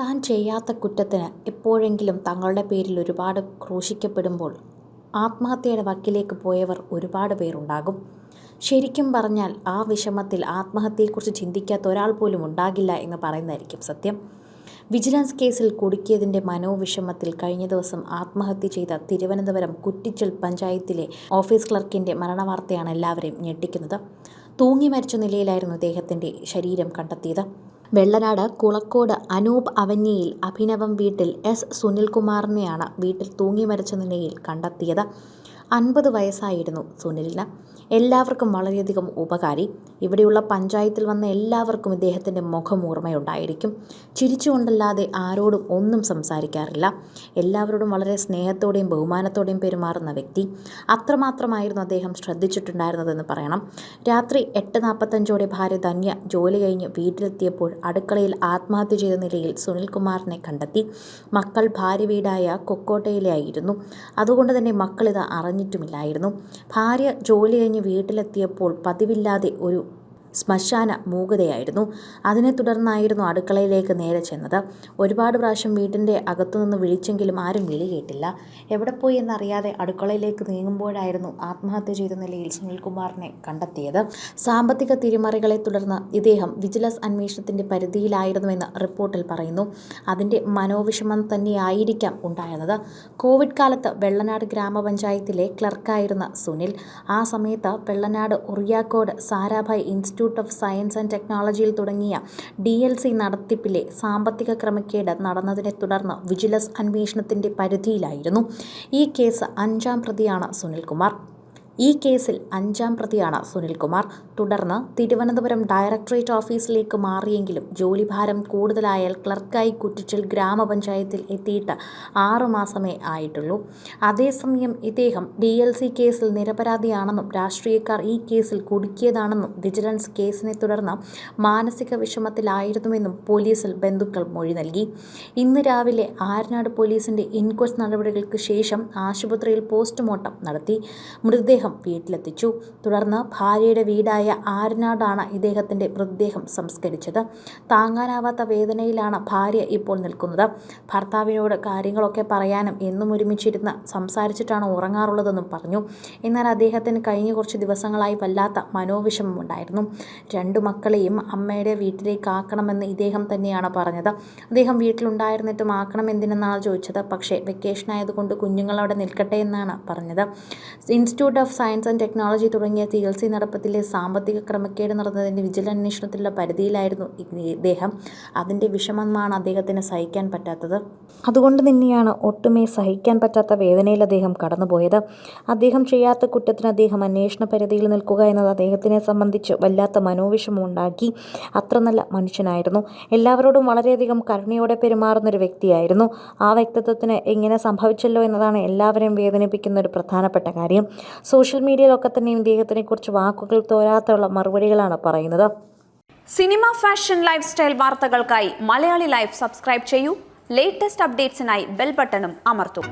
താൻ ചെയ്യാത്ത കുറ്റത്തിന് എപ്പോഴെങ്കിലും തങ്ങളുടെ പേരിൽ ഒരുപാട് ക്രൂശിക്കപ്പെടുമ്പോൾ ആത്മഹത്യയുടെ വക്കിലേക്ക് പോയവർ ഒരുപാട് പേരുണ്ടാകും. ശരിക്കും പറഞ്ഞാൽ ആ വിഷമത്തിൽ ആത്മഹത്യയെക്കുറിച്ച് ചിന്തിക്കാത്ത ഒരാൾ പോലും ഉണ്ടാകില്ല എന്ന് പറയുന്നതായിരിക്കും സത്യം. വിജിലൻസ് കേസിൽ കുടുക്കിയതിന്റെ മനോവിഷമത്തിൽ കഴിഞ്ഞ ദിവസം ആത്മഹത്യ ചെയ്ത തിരുവനന്തപുരം കുറ്റിച്ചൽ പഞ്ചായത്തിലെ ഓഫീസ് ക്ലർക്കിന്റെ മരണവാർത്തയാണ് എല്ലാവരെയും ഞെട്ടിക്കുന്നത്. തൂങ്ങി മരിച്ച നിലയിലായിരുന്നു അദ്ദേഹത്തിന്റെ ശരീരം കണ്ടെത്തിയത്. വെള്ളനാട് കുളക്കോട് അനൂപ് അവന്യയിൽ അഭിനവം വീട്ടിൽ എസ് സുനിൽകുമാറിനെയാണ് വീട്ടിൽ തൂങ്ങി മരിച്ച നിലയിൽ കണ്ടെത്തിയത്. അൻപത് വയസ്സായിരുന്നു സുനിലിന്. എല്ലാവർക്കും വളരെയധികം ഉപകാരി. ഇവിടെയുള്ള പഞ്ചായത്തിൽ വന്ന എല്ലാവർക്കും ഇദ്ദേഹത്തിന്റെ മുഖം ഓർമ്മയുണ്ടായിരിക്കും. ചിരിച്ചുകൊണ്ടല്ലാതെ ആരോടും ഒന്നും സംസാരിക്കാറില്ല. എല്ലാവരോടും വളരെ സ്നേഹത്തോടെയും ബഹുമാനത്തോടെയും പെരുമാറുന്ന വ്യക്തി. അത്രമാത്രമായിരുന്നു അദ്ദേഹം ശ്രദ്ധിച്ചിട്ടുണ്ടായിരുന്നതെന്ന് പറയണം. രാത്രി എട്ട് നാൽപ്പത്തഞ്ചോടെ ഭാര്യ ധന്യ ജോലി കഴിഞ്ഞ് വീട്ടിലെത്തിയപ്പോൾ അടുക്കളയിൽ ആത്മഹത്യ ചെയ്ത നിലയിൽ സുനിൽകുമാറിനെ കണ്ടെത്തി. മക്കൾ ഭാര്യ വീടായ കൊക്കോട്ടയിലായിരുന്നു. അതുകൊണ്ട് തന്നെ മക്കളിത് അറിഞ്ഞിട്ടുമില്ലായിരുന്നു ഭാര്യ ജോലി കഴിഞ്ഞ് വീട്ടിലെത്തിയപ്പോൾ പതിവില്ലാതെ ഒരു ശ്മശാന മൂകതയായിരുന്നു. അതിനെ തുടർന്നായിരുന്നു അടുക്കളയിലേക്ക് നേരെ ചെന്നത്. ഒരുപാട് പ്രാവശ്യം വീട്ടിന്റെ അകത്തുനിന്ന് വിളിച്ചെങ്കിലും ആരും വിളി കേട്ടില്ല. എവിടെ പോയി എന്നറിയാതെ അടുക്കളയിലേക്ക് നീങ്ങുമ്പോഴായിരുന്നു ആത്മഹത്യ ചെയ്ത നിലയിൽ സുനിൽകുമാറിനെ കണ്ടെത്തിയത്. സാമ്പത്തിക തിരിമറികളെ തുടർന്ന് ഇദ്ദേഹം വിജിലൻസ് അന്വേഷണത്തിന്റെ പരിധിയിലായിരുന്നുവെന്ന് റിപ്പോർട്ടിൽ പറയുന്നു. അതിന്റെ മനോവിഷമം തന്നെയായിരിക്കാം ഉണ്ടായിരുന്നത്. കോവിഡ് കാലത്ത് വെള്ളനാട് ഗ്രാമപഞ്ചായത്തിലെ ക്ലർക്കായിരുന്ന സുനിൽ ആ സമയത്ത് Vellanad Uriyakode Sarabhai institute of science and ടെക്നോളജിയിൽ തുടങ്ങിയ ഡി എൽ സി നടത്തിപ്പിലെ സാമ്പത്തിക ക്രമക്കേട് നടന്നതിനെ തുടർന്ന് വിജിലൻസ് അന്വേഷണത്തിന്റെ പരിധിയിലായിരുന്നു. ഈ കേസ് അഞ്ചാം പ്രതിയാണ് സുനിൽകുമാർ. ഈ കേസിൽ അഞ്ചാം പ്രതിയാണ് സുനിൽകുമാർ. തുടർന്ന് തിരുവനന്തപുരം ഡയറക്ടറേറ്റ് ഓഫീസിലേക്ക് മാറിയെങ്കിലും ജോലിഭാരം കൂടുതലായാൽ ക്ലർക്കായി കുറ്റിച്ചൽ ഗ്രാമപഞ്ചായത്തിൽ എത്തിയിട്ട് ആറുമാസമേ ആയിട്ടുള്ളൂ. അതേസമയം ഇദ്ദേഹം ഡി എൽ സി കേസിൽ നിരപരാധിയാണെന്നും രാഷ്ട്രീയക്കാർ ഈ കേസിൽ കുടുക്കിയതാണെന്നും വിജിലൻസ് കേസിനെ തുടർന്ന് മാനസിക വിഷമത്തിലായിരുന്നുവെന്നും പോലീസിൽ ബന്ധുക്കൾ മൊഴി നൽകി. ഇന്ന് രാവിലെ ആരനാട് പോലീസിന്റെ ഇൻക്വസ്റ്റ് നടപടികൾക്ക് ശേഷം ആശുപത്രിയിൽ പോസ്റ്റ്മോർട്ടം നടത്തി. മൃതദേഹം വീട്ടിലെത്തിച്ചു. തുടർന്ന് ഭാര്യയുടെ വീടായ ആരനാടാണ് ഇദ്ദേഹത്തിന്റെ മൃതദേഹം സംസ്കരിച്ചത്. താങ്ങാനാവാത്ത വേദനയിലാണ് ഭാര്യ ഇപ്പോൾ നിൽക്കുന്നത്. ഭർത്താവിനോട് കാര്യങ്ങളൊക്കെ പറയാനും എന്നും ഒരുമിച്ചിരുന്ന് സംസാരിച്ചിട്ടാണ് ഉറങ്ങാറുള്ളതെന്നും പറഞ്ഞു. എന്നാൽ അദ്ദേഹത്തിന് കഴിഞ്ഞ കുറച്ച് ദിവസങ്ങളായി വല്ലാത്ത മനോവിഷമം ഉണ്ടായിരുന്നു. രണ്ടു മക്കളെയും അമ്മയുടെ വീട്ടിലേക്ക് ആക്കണമെന്ന് ഇദ്ദേഹം തന്നെയാണ് പറഞ്ഞത്. അദ്ദേഹം വീട്ടിലുണ്ടായിരുന്നിട്ടും ആക്കണം എന്തിനെന്നാണ് ചോദിച്ചത്. പക്ഷേ വെക്കേഷൻ ആയതുകൊണ്ട് കുഞ്ഞുങ്ങൾ അവിടെ നിൽക്കട്ടെ എന്നാണ് പറഞ്ഞത്. Institute of science and technology തുടങ്ങിയ ടി എൽ സി നടപ്പത്തിലെ സാമ്പത്തിക ക്രമക്കേട് നടന്നതിന്റെ വിജിലൻസ് അന്വേഷണത്തിലുള്ള പരിധിയിലായിരുന്നു ഇദ്ദേഹം. അതിന്റെ വിഷമമാണ് അദ്ദേഹത്തിന് സഹിക്കാൻ പറ്റാത്തത്. അതുകൊണ്ട് തന്നെയാണ് ഒട്ടുമേ സഹിക്കാൻ പറ്റാത്ത വേദനയിൽ അദ്ദേഹം കടന്നുപോയത്. അദ്ദേഹം ചെയ്യാത്ത കുറ്റത്തിന് അദ്ദേഹം അന്വേഷണ പരിധിയിൽ നിൽക്കുക എന്നത് അദ്ദേഹത്തിനെ സംബന്ധിച്ച് വല്ലാത്ത മനോവിഷമം ഉണ്ടാക്കി അത്ര നല്ല മനുഷ്യനായിരുന്നു. എല്ലാവരോടും വളരെയധികം കരുണയോടെ പെരുമാറുന്ന ഒരു വ്യക്തിയായിരുന്നു. ആ വ്യക്തിത്വത്തിന് എങ്ങനെ സംഭവിച്ചല്ലോ എന്നതാണ് എല്ലാവരെയും വേദനിപ്പിക്കുന്ന ഒരു പ്രധാനപ്പെട്ട കാര്യം. സോഷ്യൽ മീഡിയയിലൊക്കെ തന്നെ ഇദ്ദേഹത്തിനെ കുറിച്ച് വാക്കുകൾ തോരാത്തുള്ള മറുപടികളാണ് പറയുന്നത്. സിനിമ ഫാഷൻ ലൈഫ് സ്റ്റൈൽ വാർത്തകൾക്കായി മലയാളി ലൈഫ് സബ്സ്ക്രൈബ് ചെയ്യൂ. ലേറ്റസ്റ്റ് അപ്ഡേറ്റ്സിനായി ബെൽ ബട്ടണും അമർത്തൂ.